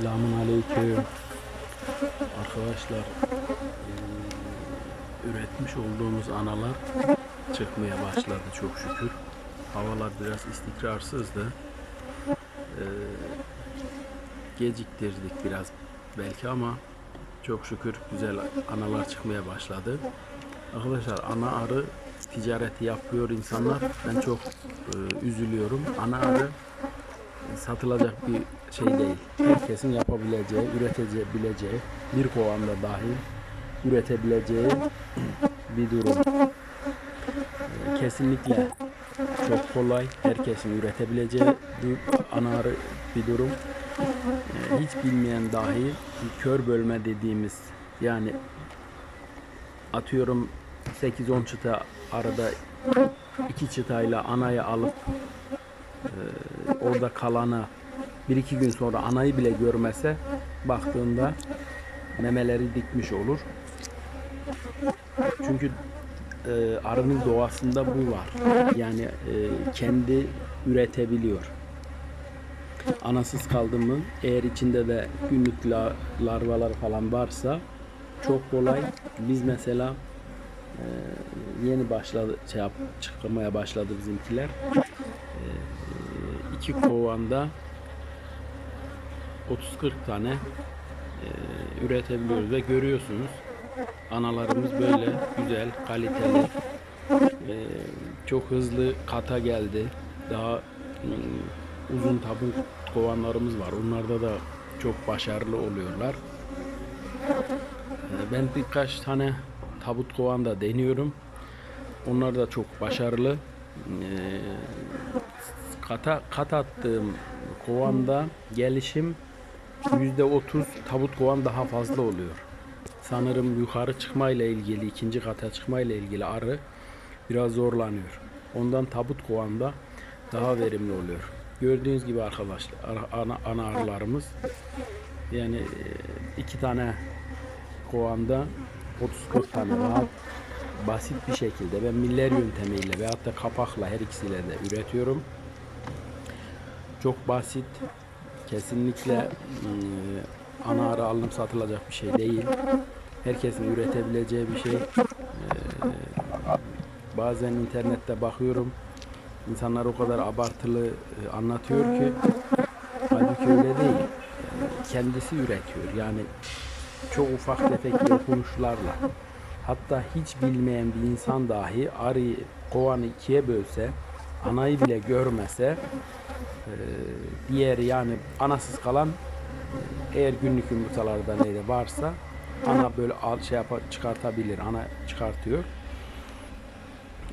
Selamun aleyküm. Arkadaşlar üretmiş olduğumuz analar çıkmaya başladı çok şükür. Havalar biraz istikrarsızdı. Geciktirdik biraz belki ama çok şükür güzel analar çıkmaya başladı. Arkadaşlar ana arı ticareti yapıyor insanlar. Ben çok üzülüyorum. Ana arı satılacak bir şey değil. Herkesin yapabileceği, üretebileceği, bir kovanda dahil üretebileceği bir durum. Kesinlikle çok kolay, herkesin üretebileceği bir ana arı bir durum. Ee, Hiç bilmeyen dahi kör bölme dediğimiz yani atıyorum 8-10 çıta arada iki çıtayla anayı alıp orada kalanı bir iki gün sonra anayı bile görmese baktığında memeleri dikmiş olur. Çünkü e, arının doğasında bu var. Yani e, kendi üretebiliyor. Anasız kaldı mı eğer içinde de günlük la, larvalar falan varsa çok kolay. Biz mesela e, yeni başladı şey yap, çıkmaya başladı bizimkiler iki kovanda 30-40 tane e, üretebiliyoruz ve görüyorsunuz analarımız böyle güzel, kaliteli, e, çok hızlı kata geldi. Daha mm, uzun tabuk kovanlarımız var. Onlarda da çok başarılı oluyorlar. E, ben birkaç tane tabut kovan da deniyorum. Onlar da çok başarılı. E, kata kat attığım kovanda gelişim yüzde otuz tabut kovan daha fazla oluyor. Sanırım yukarı çıkmayla ilgili, ikinci kata çıkmayla ilgili arı biraz zorlanıyor. Ondan tabut kovanda daha verimli oluyor. Gördüğünüz gibi arkadaşlar ana, ana arılarımız yani e, iki tane kovanda 30-40 tane rahat basit bir şekilde ben miller yöntemiyle veyahut da kapakla her ikisiyle de üretiyorum. Çok basit. Kesinlikle e, ana ara alınıp satılacak bir şey değil. Herkesin üretebileceği bir şey. E, bazen internette bakıyorum. İnsanlar o kadar abartılı e, anlatıyor ki halbuki öyle değil. E, Kendisi üretiyor. Yani çok ufak tefek dokunuşlarla hatta hiç bilmeyen bir insan dahi arıyı kovanı ikiye bölse anayı bile görmese e, diğeri yani anasız kalan eğer günlük yumurtalarda neyde varsa ana böyle al, şey yapar, çıkartabilir. Ana çıkartıyor.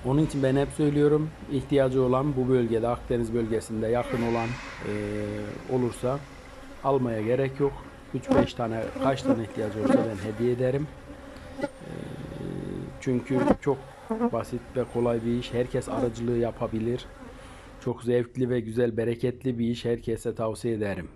Onun için ben hep söylüyorum ihtiyacı olan bu bölgede Akdeniz bölgesinde yakın olan e, olursa almaya gerek yok. 3-5 tane kaç tane ihtiyacı olsa ben hediye ederim. E, çünkü çok basit ve kolay bir iş. Herkes aracılığı yapabilir. Çok zevkli ve güzel, bereketli bir iş. Herkese tavsiye ederim.